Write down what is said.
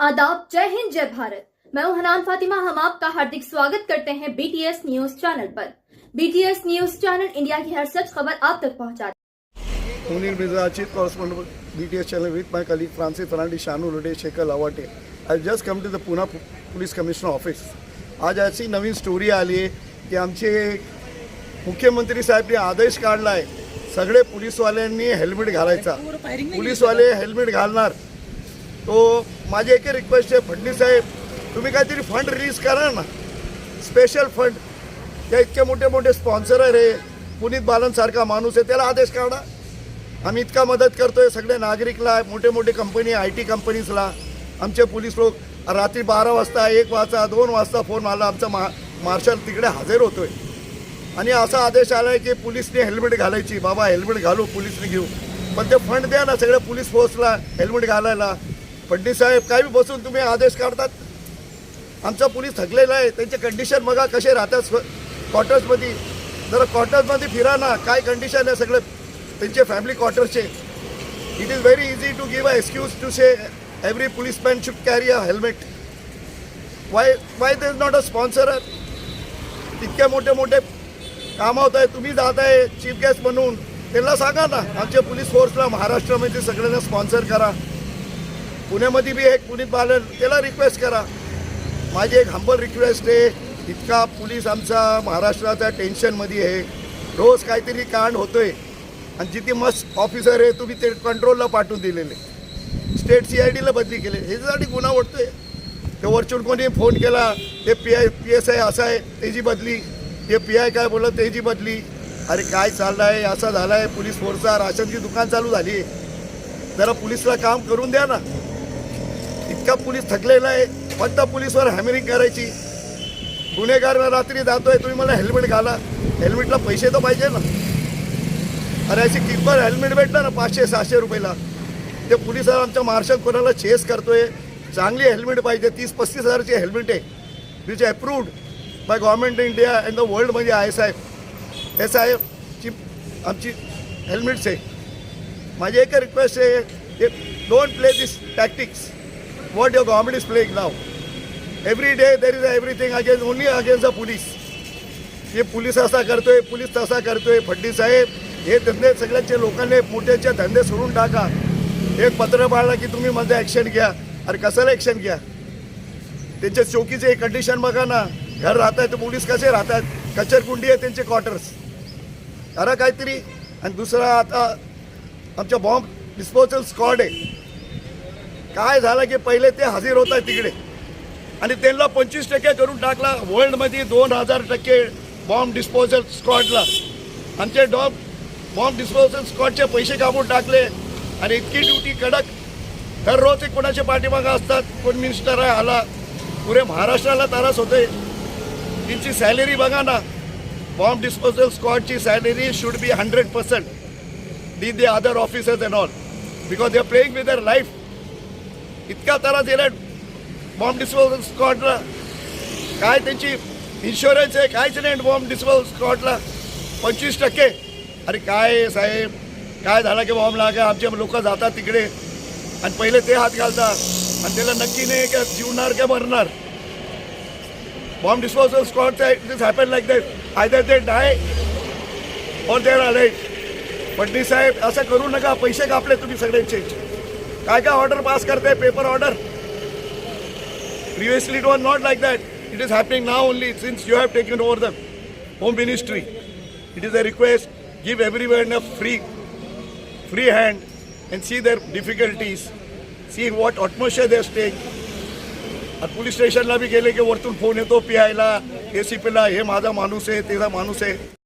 आदाब जय हिंद जय भारत। मैं हूँ हनान फातिमा। हम आपका हार्दिक स्वागत करते हैं बीटीएस न्यूज़ चैनल पर। बीटीएस न्यूज़ चैनल इंडिया की हर सच खबर आप तक पहुंचाता Correspondent BTS channel with my colleague Francis Fernandez, Shanu Lode, Shekhar Lawate. I just come to the Pune Police Commissioner office. आज अशी नवीन स्टोरी आली आहे की आमचे मुख्यमंत्री साहेबने आदेश काढला आहे सगळे पोलीसवाल्यांनी हेल्मेट घालायचा। पोलीसवाले हेल्मेट घालणार. तो माझी एक रिक्वेस्ट आहे फडणवीस साहेब तुम्ही काहीतरी फंड रिलीज करा ना. स्पेशल फंड त्या इतके मोठे मोठे स्पॉन्सर आहे पुनीत बालनसारखा माणूस आहे त्याला आदेश काढा. आम्ही इतका मदत करतोय सगळे नागरिकला मोठे मोठे कंपनी आय टी कंपनीजला आमचे पोलीस लोक रात्री बारा वाजता एक वाजता दोन वाजता फोन आला. आमचा मा मार्शल तिकडे हजर होतोय. आणि असा आदेश आला आहे की पोलिसने हेल्मेट घालायची. बाबा हेल्मेट घालू पोलिसने घेऊ. पण ते फंड द्या ना सगळ्या पोलीस फोर्सला हेल्मेट घालायला. फडणवीस साहेब काय बी बसून तुम्ही आदेश काढतात? आमचा पोलीस थकलेला आहे त्यांचे कंडिशन बघा कसे राहतात क्वार्टर्समध्ये जरा क्वार्टर्समध्ये फिरा ना काय कंडिशन आहे सगळे त्यांचे family क्वार्टर्सचे it is very easy to give a excuse to say every policeman should carry a helmet why why there is not a sponsor इतके मोठे मोठे कामं होत आहे तुम्ही जात आहे चीफ गेस्ट म्हणून. त्यांना सांगा ना आमच्या पोलीस फोर्सला महाराष्ट्रामध्ये सगळ्यांना स्पॉन्सर करा. पुण्यामध्ये बी एक पुनीत बालन त्याला रिक्वेस्ट करा. माझी एक हंबल रिक्वेस्ट आहे. इतका पोलीस आमचा महाराष्ट्राच्या टेन्शनमध्ये आहे. रोज काहीतरी कांड होतोय. आणि जिथे मस्त ऑफिसर आहे तुम्ही ते कंट्रोलला पाठवून दिलेले. स्टेट सी आय डीला बदली केले. ह्याच्यासाठी गुन्हा वाटतोय ते वरचून कोणी फोन केला ते P I P S I असा आहे त्याची बदली. ते पी आय काय बोललं त्याची बदली. अरे काय चाललं आहे असा झाला आहे पोलीस फोर्सचा राशनची दुकान चालू झाली. आहे जरा पोलीसला काम करून द्या ना. इतका पोलीस थकलेला आहे. फक्त पोलीसवर हॅमरिंग करायची. गुन्हेगार रात्री जातोय तुम्ही मला हेल्मेट घाला. हेल्मेटला पैसे तर पाहिजे ना. अरे अशी किंमत हेल्मेट भेटलं ना पाचशे सहाशे रुपयेला. ते पोलीस आमच्या मार्शल कोणाला चेस करतोय? चांगली हेल्मेट पाहिजे तीस पस्तीस हजारची हेल्मेट आहे. Which approved by government India and the वर्ल्डमध्ये I S I S I ची आमची हेल्मेट्स आहे. माझी एक रिक्वेस्ट आहे don't play this tactics what your government is playing now. Every day there is everything against only against the police. हे police असा करतोय पोलीस तसा करतोय. फडणीस साहेब हे धंदे सगळ्यांचे लोकांनी मोठ्याचे धंदे सोडून टाका. एक पत्र पाळलं की तुम्ही मध्ये ॲक्शन घ्या. अरे कशाला ॲक्शन घ्या? त्यांच्या चौकीचे कंडिशन बघा ना. घर राहत आहेत तर पोलीस कसे राहतात कचरकुंडी आहे त्यांचे क्वार्टर्स अरे काहीतरी. आणि दुसरा आता आमच्या बॉम्ब डिस्पोजल स्क्वॉड आहे. काय झालं की पहिले ते हजर होत आहेत तिकडे. आणि त्यांना पंचवीस टक्के करून टाकला. वर्ल्डमध्ये दोन हजार टक्के बॉम्ब डिस्पोजल स्क्वॉडला आमचे डॉब बॉम्ब डिस्पोजल स्क्वॉडचे पैसे कापून टाकले. आणि इतकी ड्युटी कडक. दररोज कोणाच्या पाठीमागं असतात? कोण मिनिस्टर आहे आला? पुरे महाराष्ट्राला त्रास होते त्यांची सॅलरी बघा ना. Bomb disposal स्क्वॉडची salary should be hundred percent the they other officers and all because they are playing with their life इतका त्रास दिला बॉम्ब डिस्पोजल स्क्वॉडला काय त्यांची इन्शुरन्स आहे कायच नाही बॉम्ब डिस्पोजल स्क्वॉडला पंचवीस टक्के. अरे काय साहेब? काय झालं की बॉम्ब लागा? आमचे लोक जातात तिकडे. आणि पहिले ते हात घालतात. आणि त्याला नक्की नाही का जीवणार का मरणार? Bomb disposal स्क्वॉडचा it happen like that either ते डाय ऑर देर आले फडणीस साहेब असं करू नका. पैसे कापले तुम्ही सगळ्यांचे. काय काय ऑर्डर पास करते? Paper order previously it was not like that it is happening now only since you have taken over the home ministry it is a request give everyone a free free hand and see their difficulties see what atmosphere there stake police स्टेशनला बी गेले की वरतून phone येतो P आयला ए C पीला हे माझा माणूस आहे त्याचा माणूस आहे.